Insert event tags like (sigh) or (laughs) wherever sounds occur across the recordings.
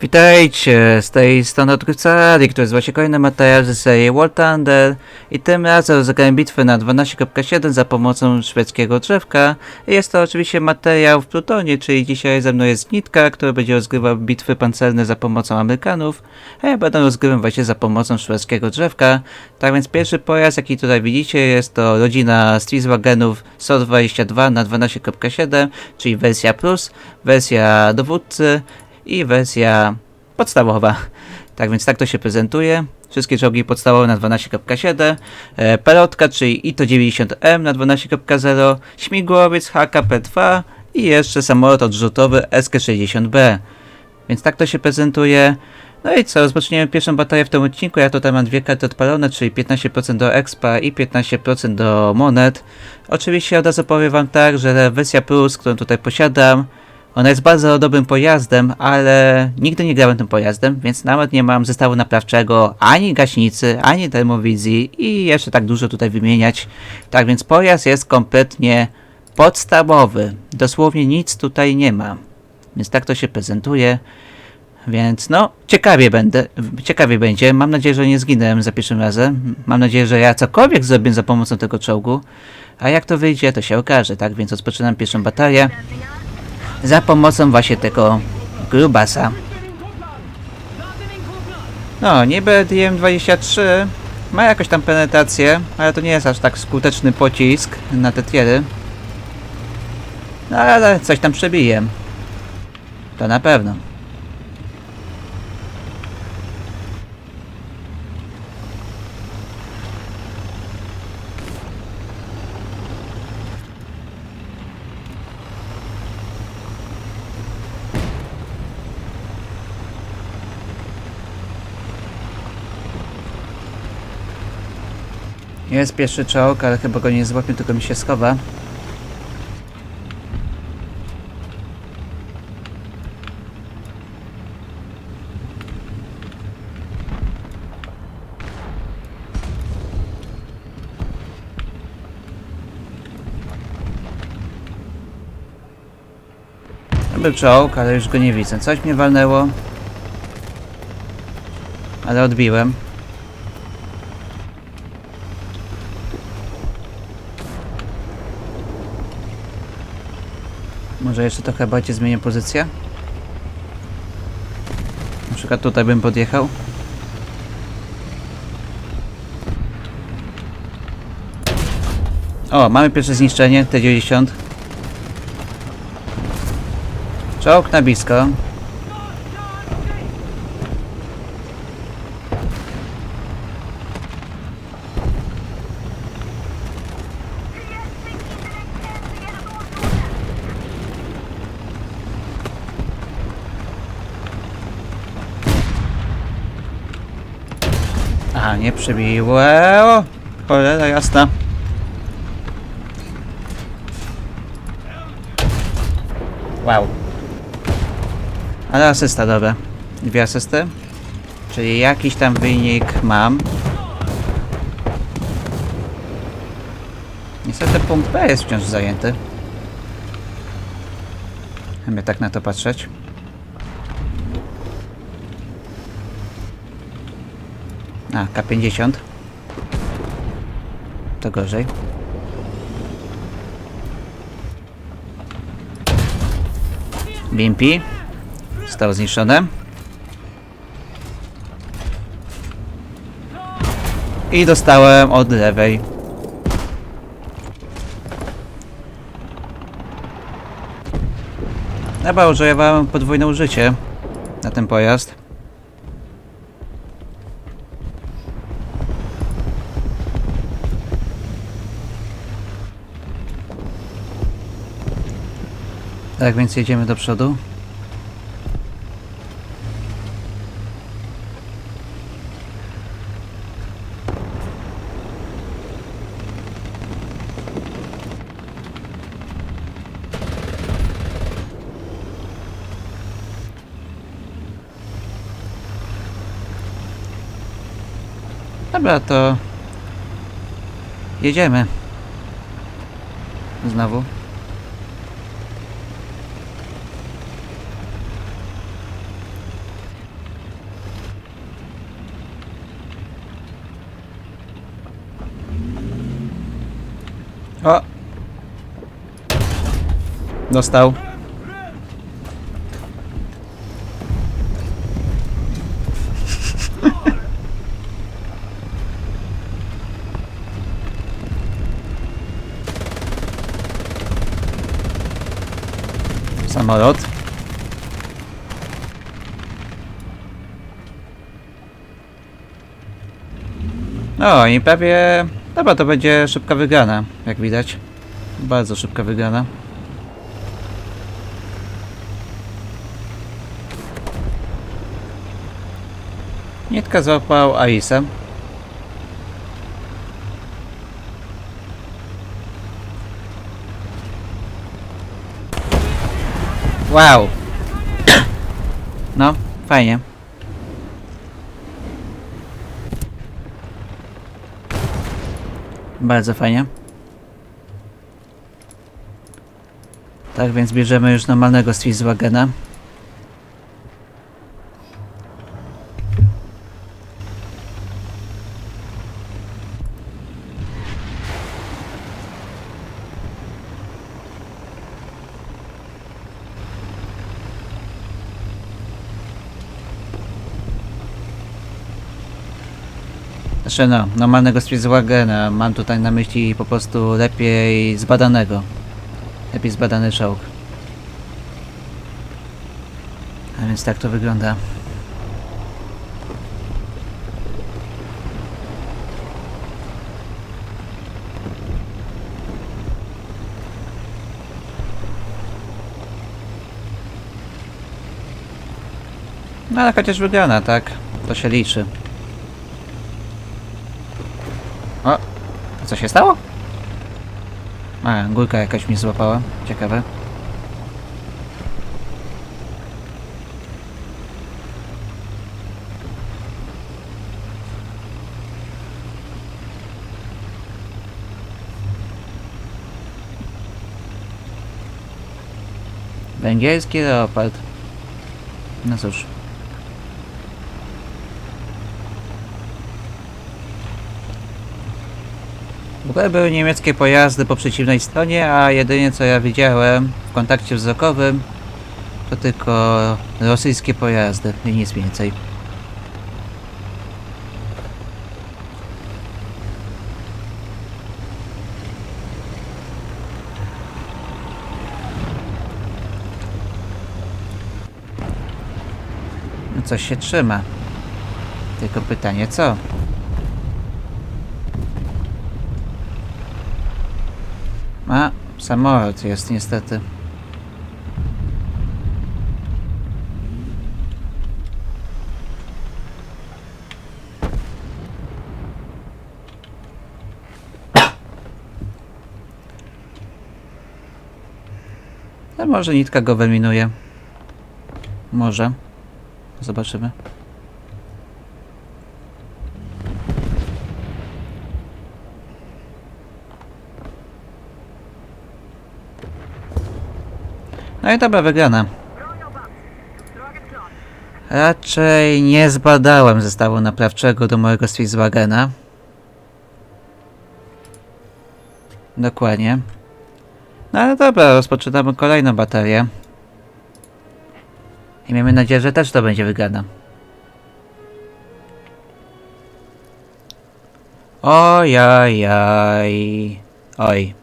Witajcie, z tej strony Odkrywcari, który jest właśnie kolejny materiał ze serii War Thunder i tym razem rozegrałem bitwę na 12.7 za pomocą szwedzkiego drzewka. Jest to oczywiście materiał w Plutonie, czyli dzisiaj ze mną jest Nitka, który będzie rozgrywał bitwy pancerne za pomocą Amerykanów, a ja będę rozgrywał właśnie za pomocą szwedzkiego drzewka. Tak więc pierwszy pojazd, jaki tutaj widzicie, jest to rodzina Striswagenów SOR-22 na 12.7, czyli wersja plus, wersja dowódcy, i wersja podstawowa. Tak więc tak to się prezentuje. Wszystkie czołgi podstawowe na 12.7, e, pelotka, czyli ITO-90M na 12.0, śmigłowiec HKP-2 i jeszcze samolot odrzutowy SK-60B. Więc tak to się prezentuje. No i co, rozpoczniemy pierwszą batalię w tym odcinku. Ja tutaj mam dwie karty odpalone, czyli 15% do expa i 15% do monet. Oczywiście od razu powiem wam tak, że wersja plus, którą tutaj posiadam, ona jest bardzo dobrym pojazdem, ale nigdy nie grałem tym pojazdem, więc nawet nie mam zestawu naprawczego, ani gaśnicy, ani termowizji i jeszcze tak dużo tutaj wymieniać. Tak więc pojazd jest kompletnie podstawowy. Dosłownie nic tutaj nie ma. Więc tak to się prezentuje. Więc no, ciekawie będę, ciekawie będzie. Mam nadzieję, że nie zginę za pierwszym razem. Mam nadzieję, że ja cokolwiek zrobię za pomocą tego czołgu. A jak to wyjdzie, to się okaże, tak? Więc rozpoczynam pierwszą batalię za pomocą właśnie tego grubasa. No, niby DM23 ma jakąś tam penetrację, ale to nie jest aż tak skuteczny pocisk na te tiery. No ale coś tam przebije. To na pewno. Jest pierwszy czołg, ale chyba go nie złapię, tylko mi się schowa. Był czołg, ale już go nie widzę. Coś mnie walnęło. Ale odbiłem. Może jeszcze trochę bardziej zmienię pozycję? Na przykład tutaj bym podjechał. O, mamy pierwsze zniszczenie, T-90. Czołg na blisko. Aha, nie przebiło. O, Cholera jasna. Wow. Ale asysta, dobra. Dwie asysty. Czyli jakiś tam wynik mam. Niestety punkt B jest wciąż zajęty. Chcemy tak na to patrzeć. A, K50. To gorzej. BMP. Zostało zniszczone. I dostałem od lewej. Chyba używałem podwójne użycie na ten pojazd. Tak więc jedziemy do przodu. Dobra, to jedziemy. Znowu. O! Dostał. (laughs) Samolot. No i prawie... Dobra, to będzie szybka wygrana, jak widać. Bardzo szybka wygrana. Nitka złapał Aisa. Wow! (coughs) No, fajnie. Bardzo fajnie. Tak więc bierzemy już normalnego Swisswagena. Znaczy no, normalnego Swisswagena. Mam tutaj na myśli po prostu lepiej zbadanego. Lepiej zbadany czołg. A więc tak to wygląda. No ale chociaż wygrana, tak? To się liczy. O, a co się stało? A, górka jakaś mnie złapała. Ciekawe. Węgierski leopard. No cóż. Były niemieckie pojazdy po przeciwnej stronie, a jedynie co ja widziałem w kontakcie wzrokowym to tylko rosyjskie pojazdy i nic więcej. No coś się trzyma. Tylko pytanie co? A, samolot jest niestety. (coughs) A może nitka go wyminuje. Może. Zobaczymy. No i dobra, wygrana. Raczej nie zbadałem zestawu naprawczego do mojego Swisswagena. Dokładnie. No ale dobra, rozpoczynamy kolejną baterię. I miejmy nadzieję, że też to będzie wygrana. Ojajaj. Oj.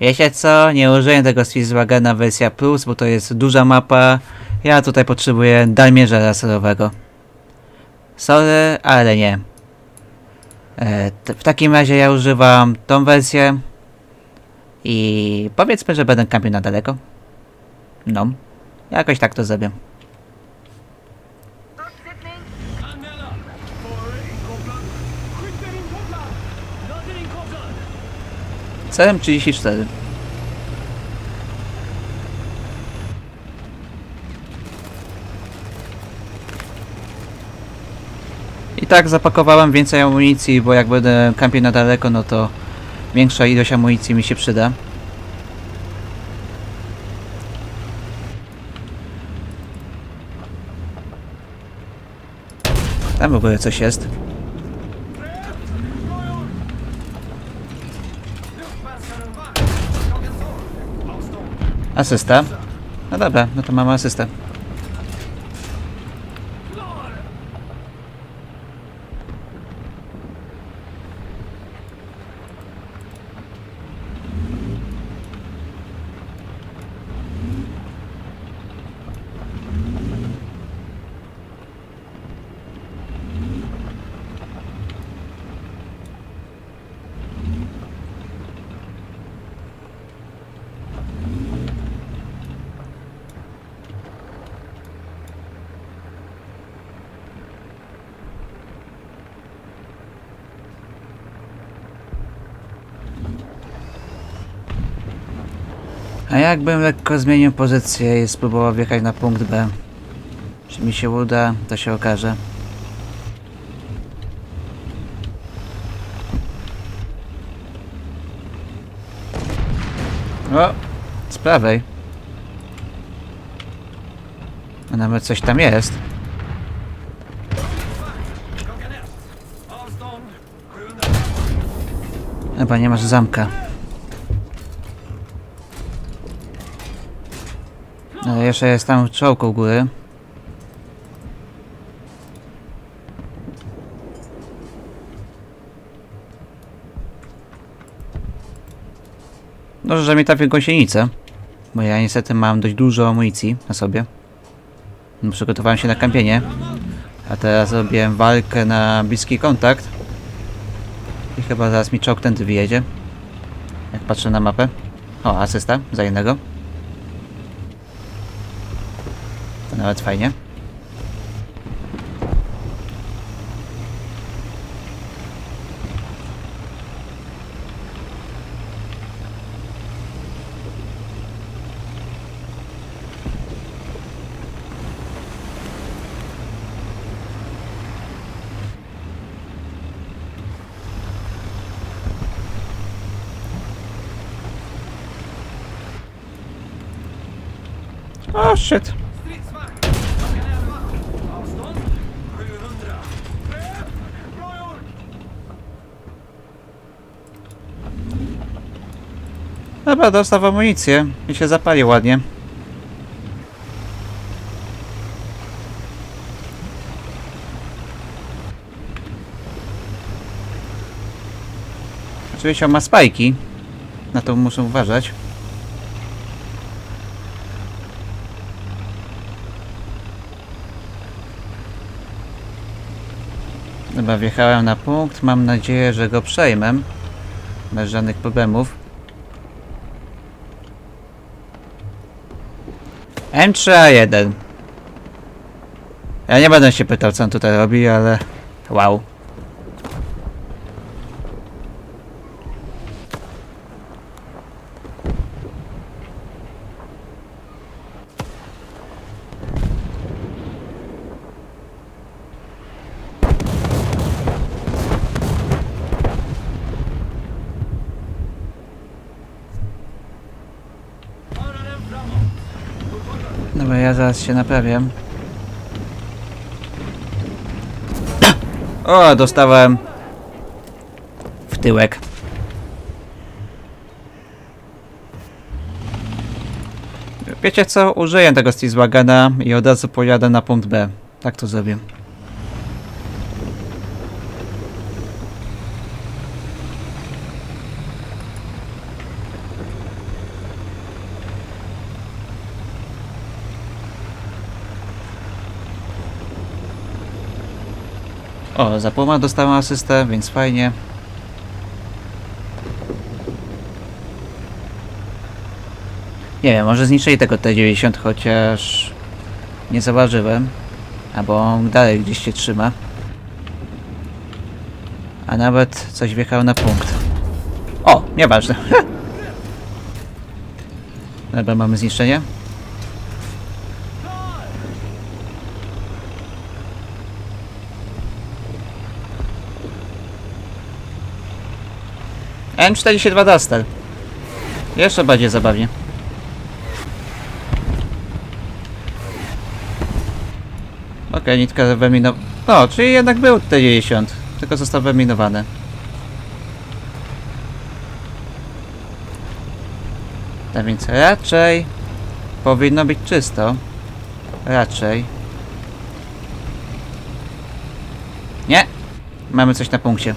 Wiecie co? Nie użyję tego Swisswagena wersja Plus, bo to jest duża mapa. Ja tutaj potrzebuję dalmierza laserowego. Sorry, ale nie. E, w takim razie ja używam tą wersję. I powiedzmy, że będę kampił na daleko. No. Jakoś tak to zrobię. CM34. I tak zapakowałem więcej amunicji, bo jak będę kampił na daleko, no to większa ilość amunicji mi się przyda. Tam w ogóle coś jest. Asysta. No dobra, no to mamy asystę. A jakbym lekko zmienił pozycję i spróbował wjechać na punkt B? Czy mi się uda, to się okaże. O! Z prawej. A nawet coś tam jest. Chyba nie masz zamka. Jeszcze jest tam czołg góry. Dobrze, że mi trafił gąsienicę. Bo ja niestety mam dość dużo amunicji na sobie. No, Przygotowałem się na kampienie. A teraz robiłem walkę na bliski kontakt. I chyba zaraz mi czołg tędy wyjedzie. Jak patrzę na mapę. O, asysta za jednego. To nawet fajnie. O, shit. Dobra, dostał amunicję i się zapali ładnie. Oczywiście on ma spajki. Na to muszę uważać. Dobra, wjechałem na punkt. Mam nadzieję, że go przejmę. Bez żadnych problemów. M3A1. Ja nie będę się pytał, co on tutaj robi, ale... Wow. Föra den framåt. Dobra, ja zaraz się naprawię. O, dostałem w tyłek. Wiecie co? Użyję tego Steezwagana i od razu pojadę na punkt B. Tak to zrobię. O, za Puma dostałem asystę, więc fajnie. Nie wiem, może zniszczyli tego T90, chociaż nie zauważyłem. Albo on dalej gdzieś się trzyma. A nawet coś wjechał na punkt. O, nieważne. (laughs) Dobra, mamy zniszczenie. M42 Duster. Jeszcze bardziej zabawnie. Okej, nitka wyeminowana. No, czyli jednak był T90, tylko został wyeminowany. Tak więc raczej Powinno być czysto. Raczej. Nie! Mamy coś na punkcie.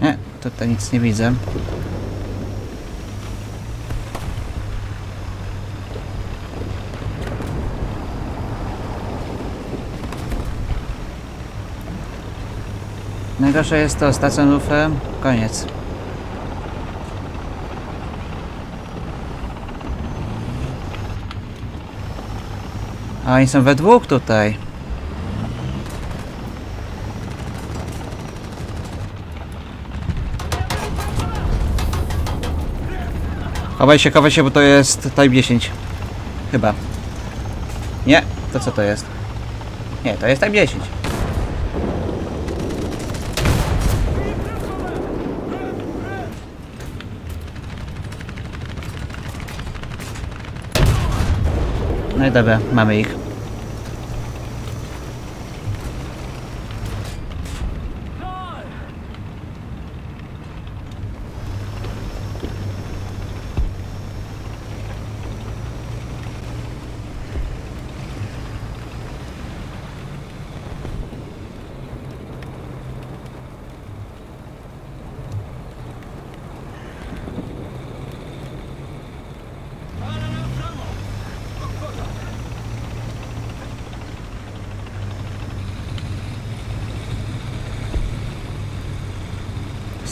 Nie, tutaj nic nie widzę. Najgorsze jest to, stacją lufę, koniec. A oni są we dwóch tutaj. Chowaj się, chowaj się, bo to jest Type 10. Chyba. Nie, to co to jest? Nie, to jest Type 10. No i dobra, mamy ich.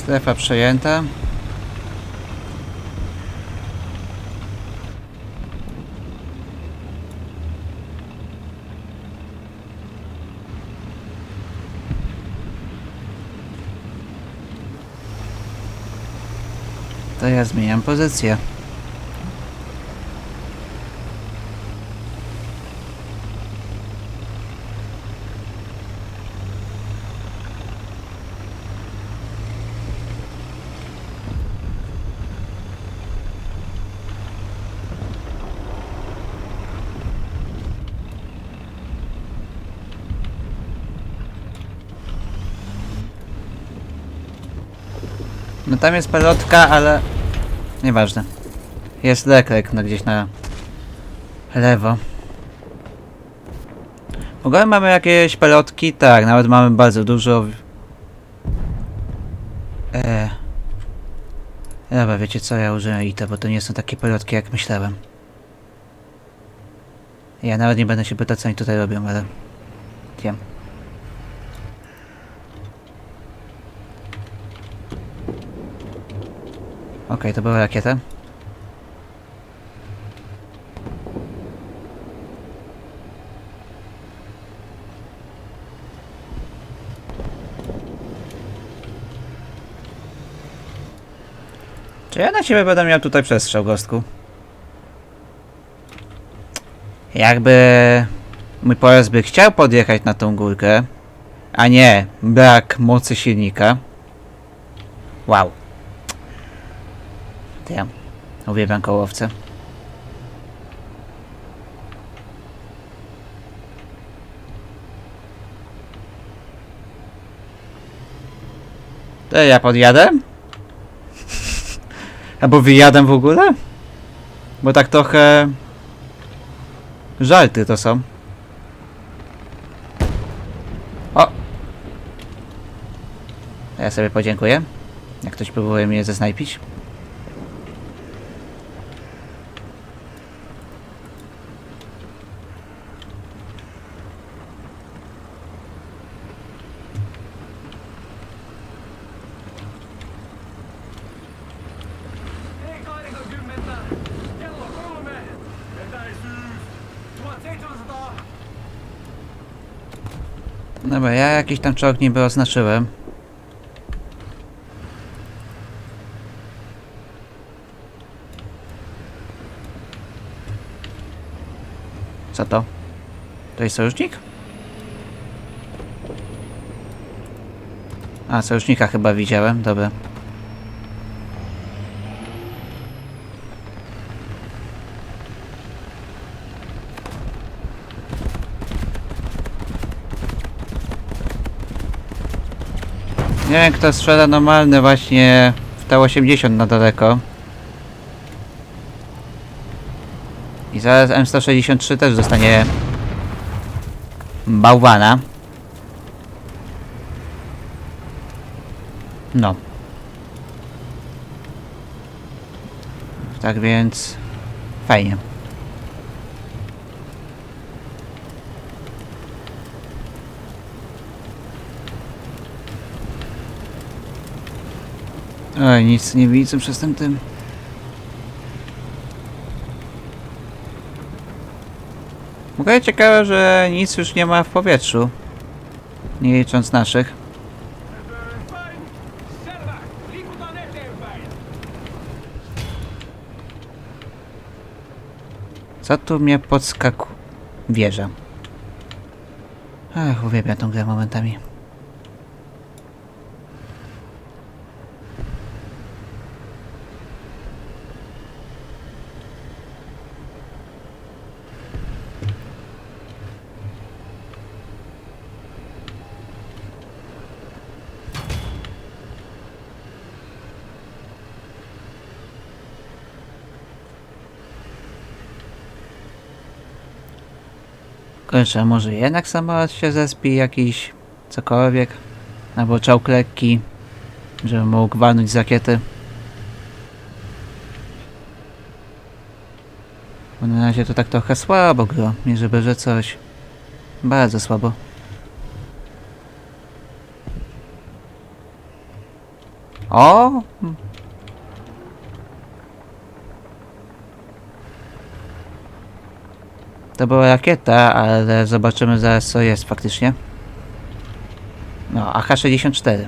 Strefa przejęta. To ja zmieniam pozycję. Tam jest pelotka, ale... Nieważne. Jest leklek, no gdzieś na... Lewo. W ogóle mamy jakieś pelotki? Tak, nawet mamy bardzo dużo. Eee. Dobra, wiecie co, ja użyję ITA, bo to nie są takie pelotki jak myślałem. Ja nawet nie będę się pytać co oni tutaj robią, ale... Wiem. Okej, to była rakieta. Czy ja na siebie będę miał tutaj przestrzał, gostku? Jakby mój pojazd by chciał podjechać na tą górkę, a nie brak mocy silnika. Wow. Ja uwielbiam kołowce. To ja podjadę? (laughs) Albo wyjadę w ogóle? Bo tak trochę... Żarty to są. O! Ja sobie podziękuję. Jak ktoś próbuje mnie zesnajpić. Dobra, ja jakiś tam czołg niby oznaczyłem. Co to? To jest sojusznik? A, sojusznika chyba widziałem, dobra. Nie wiem kto strzela normalny właśnie w T-80 na daleko. I zaraz M163 też dostanie bałwana. No. Tak więc fajnie. Oj, nic nie widzę przez ten tym. W ciekawe, że nic już nie ma w powietrzu. Nie licząc naszych. Co tu mnie podskaku... Wieża. Ach, uwielbiam tą grę momentami. Kurczę, może jednak samolot się zespi jakiś, cokolwiek, albo czołg lekki, żeby mógł walnąć z rakiety. Bo na razie to tak trochę słabo gro, nie żeby, że coś. Bardzo słabo. O! To była rakieta, ale zobaczymy zaraz co jest faktycznie. No, AH-64.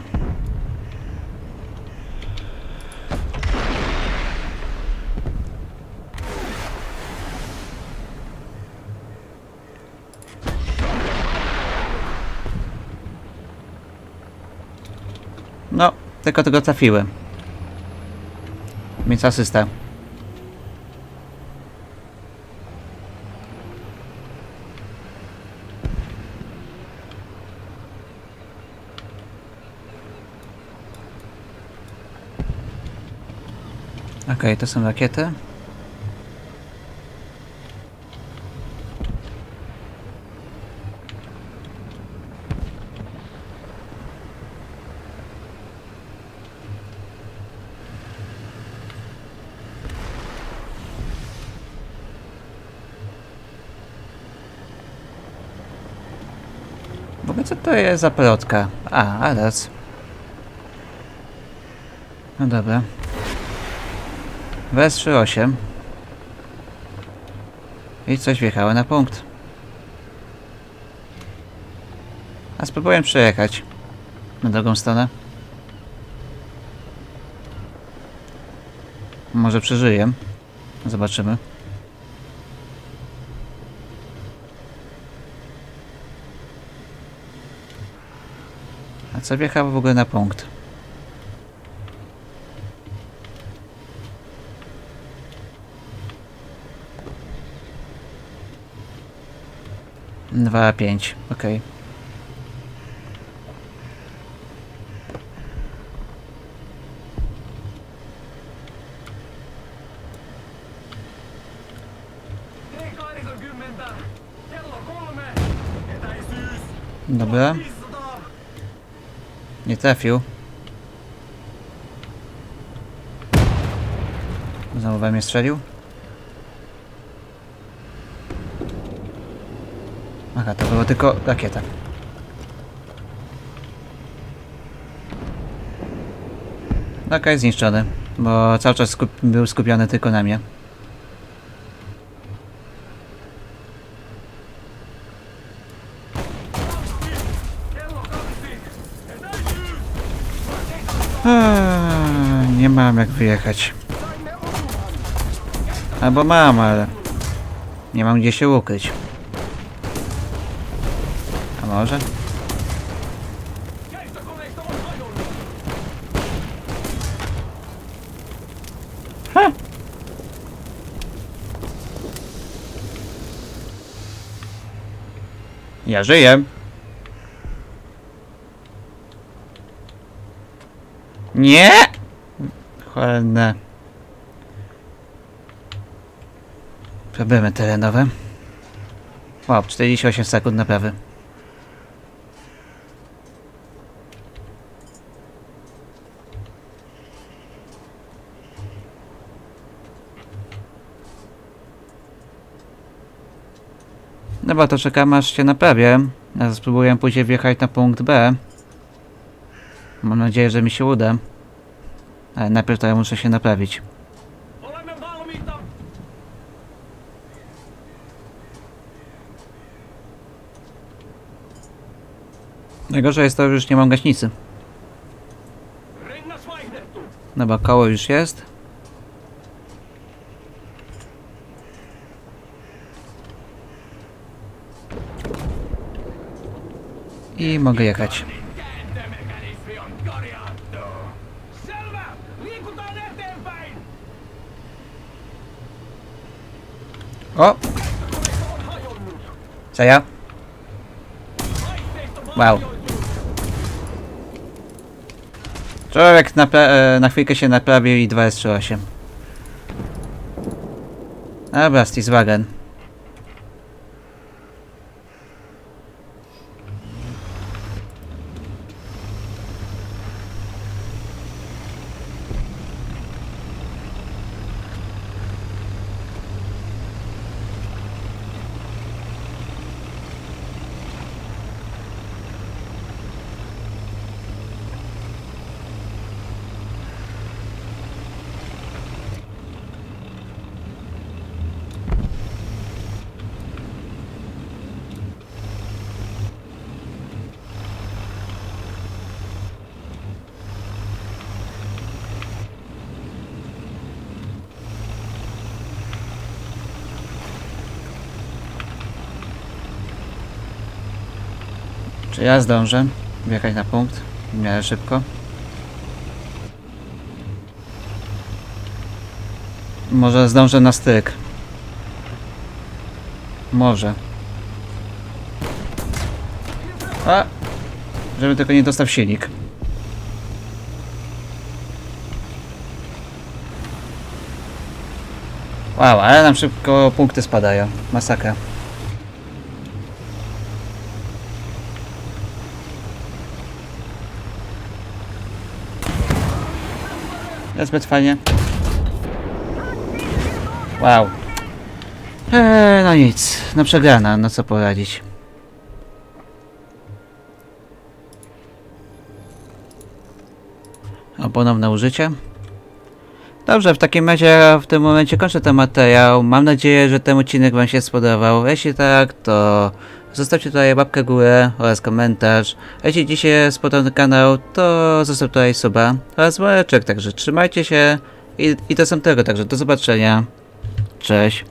No, tylko tego trafiłem. Więc asysta. Okej, to są rakiety. W ogóle co to jest za plotka? A, Aras. No dobra. Wes 3.8 I coś wjechało na punkt. A spróbuję przejechać na drugą stronę. Może przeżyję. Zobaczymy. A co wjechało w ogóle na punkt? Dwa, pięć, okej. T80! Kello kolme! Etäisyys! Dobra, 500! nie trafił. Znowu we mnie strzelił. Aha, to było tylko rakieta. Okej, zniszczony, bo cały czas skup był skupiony tylko na mnie. Eee, nie mam jak wyjechać. Albo mam, ale nie mam gdzie się ukryć. Może? Ja żyję. Nie! Cholerne. Problemy terenowe. Wow, 48 sekund naprawy. To czekam aż się naprawię. Ja spróbuję później wjechać na punkt B. Mam nadzieję, że mi się uda. Ale najpierw to ja muszę się naprawić. Najgorzej jest to, że już nie mam gaśnicy. Bo koło już jest. I mogę jechać. O! Co ja? Wow. Człowiek na, e, na chwilkę się naprawił i 2S38. Dobra, Stiswagen. Czy ja zdążę wjechać na punkt w miarę szybko? Może zdążę na styk. Może. A! Żeby tylko nie dostał silnik. Wow, ale nam szybko punkty spadają. Masakra. Niezbyt fajnie. Wow. Eee, no nic. No przegrana, no co poradzić. O ponowne użycie. Dobrze, w takim razie w tym momencie kończę ten materiał. Mam nadzieję, że ten odcinek Wam się spodobał. Jeśli tak, to zostawcie tutaj łapkę w górę oraz komentarz. Jeśli dzisiaj spodobał ten kanał, to zostaw tutaj suba oraz dzwoneczek. Także trzymajcie się i, i do następnego. Także do zobaczenia. Cześć.